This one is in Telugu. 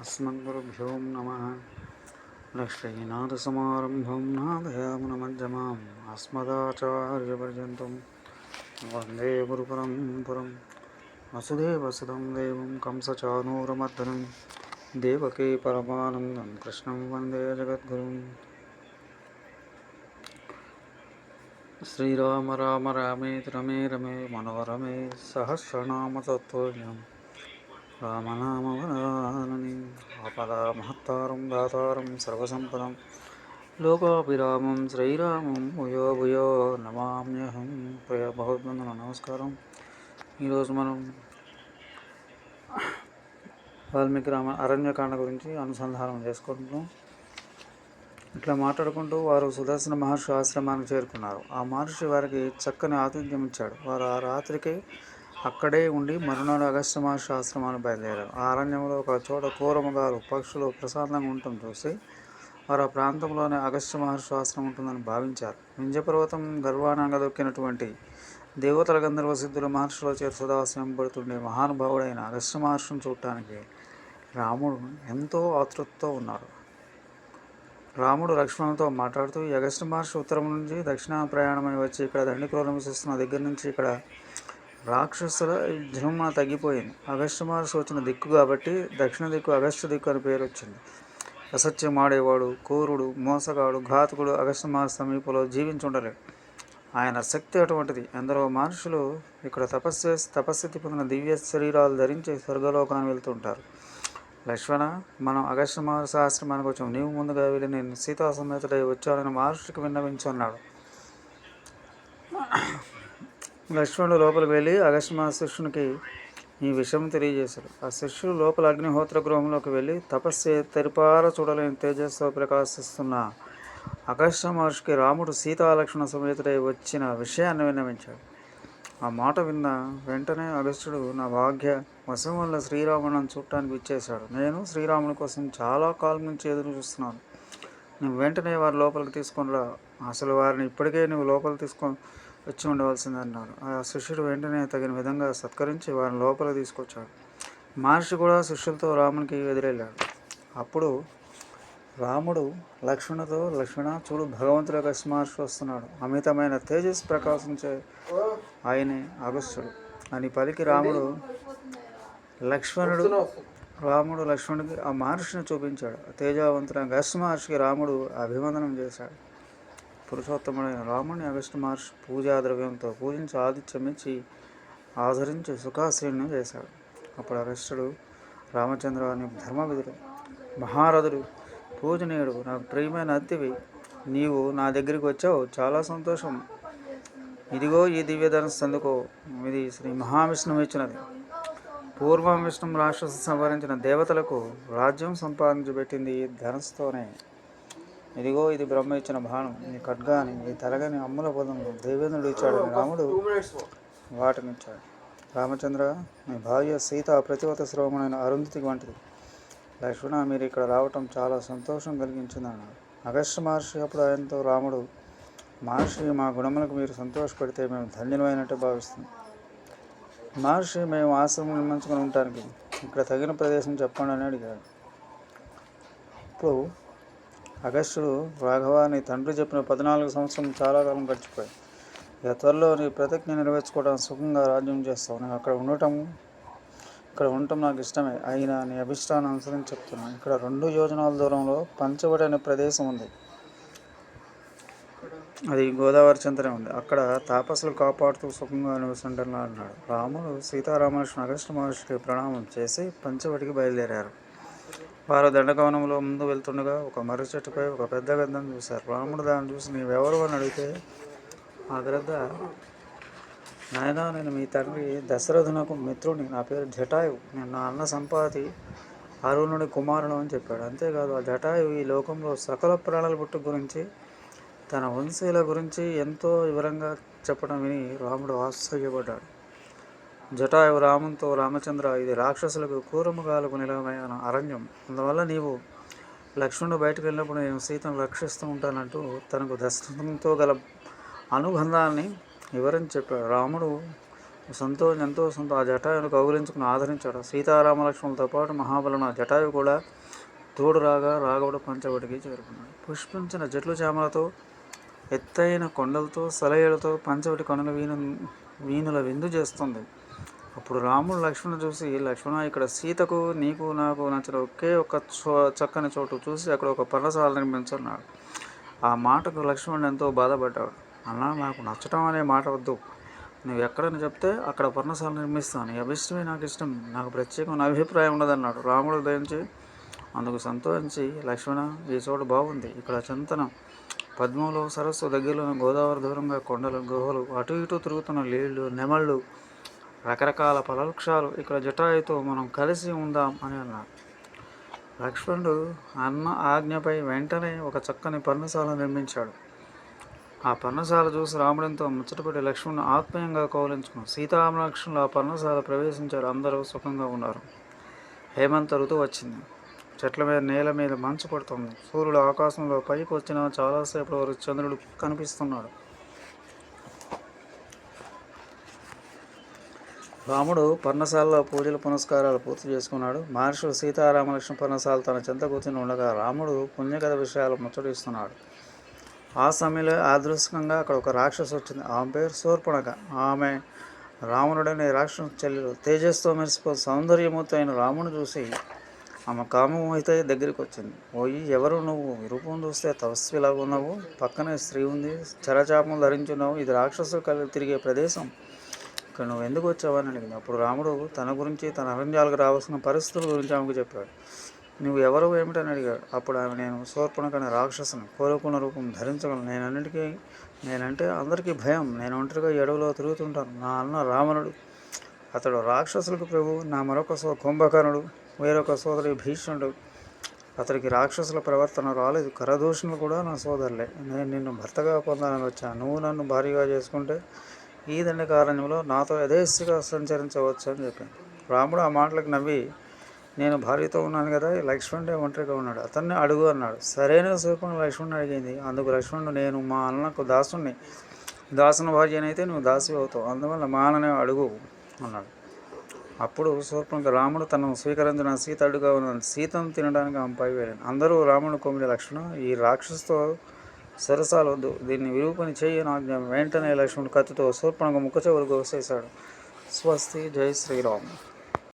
अस्मद्गुरुभ्यो नमः। लक्ष्मीनाथसमारम्भं नादयामुनमध्यमाम् अस्मदाचार्यपर्यन्तं वंदे गुरुपरम्परं वसुदेवसुतं देवं कंसचानूरमर्दनं। देवकी परमानन्दं कृष्णं वंदे जगद्गुरुम्। श्रीराम राम रामेति रमे रमे मनोरमे सहस्रनाम రామనామవరాలని ఆపదామహత్తారం దాతారం సర్వసంపదం లోకాభిరామం శ్రీరామం భుయో భుయో నమామ్యహం ప్రియ నమస్కారం ఈరోజు మనం వాల్మీకి రామ అరణ్యకాండ గురించి అనుసంధానం చేసుకుంటున్నాం. ఇట్లా మాట్లాడుకుంటూ వారు సుదర్శన మహర్షి ఆశ్రమానికి చేరుకున్నారు. ఆ మహర్షి వారికి చక్కని ఆతిథ్యం ఇచ్చాడు. వారు ఆ రాత్రికే అక్కడే ఉండి మరునాడు అగస్త్య మహర్షి ఆశ్రమాన్ని బయలుదేరారు. ఆ అరణ్యంలో ఒక చోట కూరమగారు పక్షులు ప్రశాంతంగా ఉండటం చూసి వారు ఆ ప్రాంతంలోనే అగస్త్య మహర్షి ఆశ్రమం ఉంటుందని భావించారు. వింజపర్వతం గర్వానంగా దొక్కినటువంటి దేవతల గంధర్వ సిద్ధుల మహర్షుల చేత సదాశ్రమం పడుతుండే మహానుభావుడైన అగస్త్య మహర్షిని చూడటానికి రాముడు ఎంతో ఆతృతతో ఉన్నాడు రాముడు లక్ష్మణుతో మాట్లాడుతూ ఈ అగస్త్య మహర్షి ఉత్తరం నుంచి దక్షిణ ప్రయాణమై వచ్చి ఇక్కడ దండికులు నివసిస్తున్న దగ్గర నుంచి ఇక్కడ రాక్షసుల జన్మ తగ్గిపోయింది. అగస్త్య మహర్షి వచ్చిన దిక్కు కాబట్టి దక్షిణ దిక్కు అగస్త్య దిక్కు అని పేరు వచ్చింది. అసత్యం ఆడేవాడు కోరుడు మోసగాడు ఘాతకుడు అగస్త్య మహర్షి సమీపంలో జీవించుండలేడు. ఆయన శక్తి అటువంటిది. ఎందరో మహర్షులు ఇక్కడ తపస్సు చేసి పొందిన దివ్య శరీరాలు ధరించి స్వర్గలోకాన్ని వెళ్తుంటారు. లక్ష్మణ మనం అగస్త్య మహర్షి ఆశ్రమానికి వచ్చాం నీవు ముందుగా వెళ్ళి నేను సీతా సమేతుడై వచ్చానని మహర్షికి విన్నవించున్నాడు లక్ష్మణుడు లోపలికి వెళ్ళి అగస్మ శిష్యునికి ఈ విషయం తెలియజేశాడు ఆ శిష్యుడు లోపల అగ్నిహోత్ర గృహంలోకి వెళ్ళి తపస్సు తెరిపార చూడలేని తేజస్సుతో ప్రకాశిస్తున్న అగస్త మహర్షికి రాముడు సీతాలక్ష్మణ సమేతుడై వచ్చిన విషయాన్ని విన్నవించాడు. ఆ మాట విన్న వెంటనే అగస్టుడు నా భాగ్య వశం వల్ల శ్రీరాములను చూడటానికి ఇచ్చేశాడు నేను శ్రీరాముని కోసం చాలా కాలం నుంచి ఎదురు చూస్తున్నాను. నువ్వు వెంటనే వారి లోపలికి తీసుకుని రా అసలు వారిని ఇప్పటికే నువ్వు లోపలికి తీసుకొని వచ్చి ఉండవలసిందన్నారు. ఆ శిష్యుడు వెంటనే తగిన విధంగా సత్కరించి వారిని లోపల తీసుకొచ్చాడు. మహర్షి కూడా శిష్యులతో రామునికి ఎదురెళ్ళాడు. అప్పుడు రాముడు లక్ష్మణుతో లక్ష్మణ చూడు భగవంతుడు అగస్త్య వస్తున్నాడు. అమితమైన తేజస్ ప్రకాశించే ఆయనే అగస్త్యుడు. అని పలికి రాముడు లక్ష్మణుడు రాముడు లక్ష్మణుడికి ఆ మహర్షిని చూపించాడు. తేజవంతుడైన అగస్త్య మహర్షికి రాముడు అభివందనం చేశాడు. పురుషోత్తముడైన రాముని అగస్త్య మహర్షి పూజా ద్రవ్యంతో పూజించి ఆదిత్యం ఇచ్చి ఆదరించి సుఖాశ్రయం చేశాడు. అప్పుడు అగస్టుడు రామచంద్ర అని ధర్మవిధుడు మహారథుడు పూజనీయుడు నాకు ప్రియమైన అతివి నీవు నా దగ్గరికి వచ్చావు. చాలా సంతోషం. ఇదిగో ఈ దివ్య ధనస్సు అందుకో. ఇది శ్రీ మహావిష్ణువు ఇచ్చినది. పూర్వం విష్ణు రాక్షసు సంవరించిన దేవతలకు రాజ్యం సంపాదించబెట్టింది ఈ ధనస్సుతోనే. ఇదిగో ఇది బ్రహ్మ ఇచ్చిన బాణం ఈ ఖడ్గాని ఈ తలగని అమ్ముల పదములు దేవేంద్రుడు ఇచ్చాడు రాముడు వాటిని ఇచ్చాడు రామచంద్ర మీ భార్య సీత ప్రతివత శ్రవణమైన అరుంధతి వంటిది. లక్ష్మణ మీరు ఇక్కడ రావటం చాలా సంతోషం కలిగించిందన్నాడు. అగస్త్య మహర్షి అప్పుడు ఆయనతో రాముడు మహర్షి మా గుణములకు మీరు సంతోషపడితే మేము ధన్యులమైనట్టు భావిస్తుంది మహర్షి మేము ఆశ్రమం నిర్మించుకొని ఉండటానికి ఇక్కడ తగిన ప్రదేశం చెప్పండి అని అడిగాడు. ఇప్పుడు అగస్టుడు రాఘవ నీ తండ్రి చెప్పిన పద్నాలుగు సంవత్సరం చాలా కాలం గడిచిపోయాయి. ఇక త్వరలో నీ ప్రతిజ్ఞ నెరవేర్చుకోవడం సుఖంగా రాజ్యం చేస్తావు. నేను అక్కడ ఉండటం ఇక్కడ ఉండటం నాకు ఇష్టమే. అయినా నీ అభిష్టాన్ని అనుసరించి చెప్తున్నాను. ఇక్కడ రెండు యోజనాల దూరంలో పంచవటి అనే ప్రదేశం ఉంది. అది గోదావరి చెంతనే ఉంది. అక్కడ తాపసులు కాపాడుతూ సుఖంగా నివసింటాను అన్నాడు. రాముడు సీతారామకృష్ణ అగస్టు మహర్షికి ప్రణామం చేసి పంచవటికి బయలుదేరారు. వారు దండకవనంలో ముందు వెళ్తుండగా ఒక మర్రి చెట్టుపై ఒక పెద్ద గద్దం చూశారు. రాముడు దాన్ని చూసి నీవెవరు? అని అడిగితే ఆ గ్రద్ద నాయనా నేను మీ తండ్రి దశరథునకు మిత్రుడిని. నా పేరు జటాయు నేను నా అన్న సంపాతి అరుణుడి కుమారుడు అని చెప్పాడు. అంతేకాదు ఆ జటాయు ఈ లోకంలో సకల ప్రాణాల పుట్టు గురించి తన వంశీల గురించి ఎంతో వివరంగా చెప్పడం విని రాముడు ఆశ్చర్యపడ్డాడు. జటాయు రామంతో రామచంద్ర ఇది రాక్షసులకు కూరముగాలకు నిలవమైన అరణ్యం. అందువల్ల నీవు లక్ష్మణుడు బయటకు వెళ్ళినప్పుడు నేను సీతను రక్షిస్తూ ఉంటానంటూ తనకు దశరథంతో గల అనుబంధాన్ని వివరించి చెప్పాడు. రాముడు సంతో ఎంతో సంతో ఆ జటాయుని కౌగులించుకుని ఆదరించాడు. సీతారామ లక్ష్మణులతో పాటు మహాబలన జటాయు కూడా తోడు రాగా రాఘవుడు పంచవటికి చేరుకున్నాడు. పుష్పించిన జట్లు చేమలతో ఎత్తైన కొండలతో సలయలతో పంచవటి కొనల వీణు వీణుల విందు చేస్తుంది. అప్పుడు రాముడు లక్ష్మణ్ చూసి లక్ష్మణ ఇక్కడ సీతకు నీకు నాకు నచ్చిన ఒకే ఒక చో చక్కని చోటు చూసి అక్కడ ఒక పర్ణశాల నిర్మించున్నాడు. ఆ మాటకు లక్ష్మణుడు ఎంతో బాధపడ్డాడు. అన్నా నాకు నచ్చటం అనే మాట వద్దు. నువ్వు ఎక్కడని చెప్తే అక్కడ పర్ణశాల నిర్మిస్తాను. అభిష్టమే నాకు ఇష్టం. నాకు ప్రత్యేకమైన అభిప్రాయం ఉండదన్నాడు రాముడు దయించి అందుకు సంతోషించి లక్ష్మణ ఈ చోటు బాగుంది. ఇక్కడ చింతన. పద్మంలో సరస్సు దగ్గరలో గోదావరి దూరంగా కొండలు గుహలు అటు ఇటు తిరుగుతున్న నీళ్ళు నెమళ్ళు రకరకాల ఫలవృక్షాలు ఇక్కడ జటాయుతో మనం కలిసి ఉందాం అని అన్నాడు లక్ష్మణుడు అన్న ఆజ్ఞపై వెంటనే ఒక చక్కని పర్ణశాల నిర్మించాడు. ఆ పర్ణశాల చూసి రాముడితో ముచ్చటపడి లక్ష్మణుడు ఆత్మీయంగా కౌలించుకున్నాడు సీతారామ లక్ష్మణులు ఆ పర్ణశాల ప్రవేశించారు. అందరూ సుఖంగా ఉన్నారు. హేమంత ఋతువు వచ్చింది. చెట్ల మీద నేల మీద మంచు పడుతుంది. సూర్యుడు ఆకాశంలో పైకి వచ్చిన చాలాసేపటి వరకు చంద్రుడు కనిపిస్తున్నాడు. రాముడు పర్ణశాలలో పూజలు పునస్కారాలు పూర్తి చేసుకున్నాడు. మహర్షులు సీతారామలక్ష్మణ పర్ణశాల తన చెంత కూర్చుని ఉండగా రాముడు పుణ్యకథ విషయాలు ముచ్చటిస్తున్నాడు. ఆ సమయంలో యాదృశ్చికంగా అక్కడ ఒక రాక్షసు వచ్చింది. ఆమె పేరు శూర్పణక ఆమె రావణుడనే రాక్షసు చెల్లెలు. తేజస్తో మెరిసిపో సౌందర్యమూర్తి అయిన రాముడు చూసి ఆమె కామమోహిత దగ్గరికి వచ్చింది. ఓయి ఎవరు నువ్వు? రూపం చూస్తే తపస్విలాగా ఉన్నావు పక్కనే స్త్రీ ఉంది. చరచాపం ధరించున్నావు. ఇది రాక్షసులు కలిగి తిరిగే ప్రదేశం. ఇక్కడ నువ్వు ఎందుకు వచ్చావని అడిగింది. అప్పుడు రాముడు తన గురించి తన అరణ్యాలకు రావాల్సిన పరిస్థితుల గురించి ఆమెకు చెప్పాడు. నువ్వు ఎవరు ఏమిటని అడిగాడు. అప్పుడు ఆమె నేను శూర్పణకని రాక్షసును. కోరుకున్న రూపం ధరించగలను. నేనన్నిటికీ నేనంటే అందరికీ భయం. నేను ఒంటరిగా ఎడవలో తిరుగుతుంటాను. నా అన్న రావణుడు. అతడు రాక్షసులకు ప్రభు. నా మరొక సో కుంభకర్ణుడు. వేరొక సోదరి భీష్ముడు. అతడికి రాక్షసుల ప్రవర్తన రాలేదు. కరదూషణలు కూడా నా సోదరులే. నేను నిన్ను భర్తగా పొందాలని వచ్చాను. నువ్వు నన్ను భారీగా చేసుకుంటే ఈ దండకారణ్యంలో నాతో యథేష్టగా సంచరించవచ్చు అని చెప్పాను. రాముడు ఆ మాటలకు నవ్వి నేను భార్యతో ఉన్నాను కదా లక్ష్మణుడే ఒంటరిగా ఉన్నాడు. అతన్ని అడుగు అన్నాడు. సరైన స్వరూపం లక్ష్మణుడు అడిగింది. అందుకు లక్ష్మణుడు నేను మా అన్నకు దాసుని దాసుని భార్యనైతే నువ్వు దాసి అవుతావు. అందువల్ల మా అన్ననే అడుగు అన్నాడు. అప్పుడు శూర్పణక రాముడు తనను స్వీకరించిన సీత అడుగా ఉన్న సీతను తినడానికి ఆమెపై వెళ్ళాను అందరూ రాముడు కొమ్మిడి లక్ష్మణ ఈ రాక్షసుతో సరసాలు వద్దు దీన్ని విరూపణ చేయని ఆజ్ఞ వెంటనే లక్ష్మణుడు కత్తితో శూర్పణక ముక్క చెవులు గోసేశాడు స్వస్తి జై శ్రీరామ్.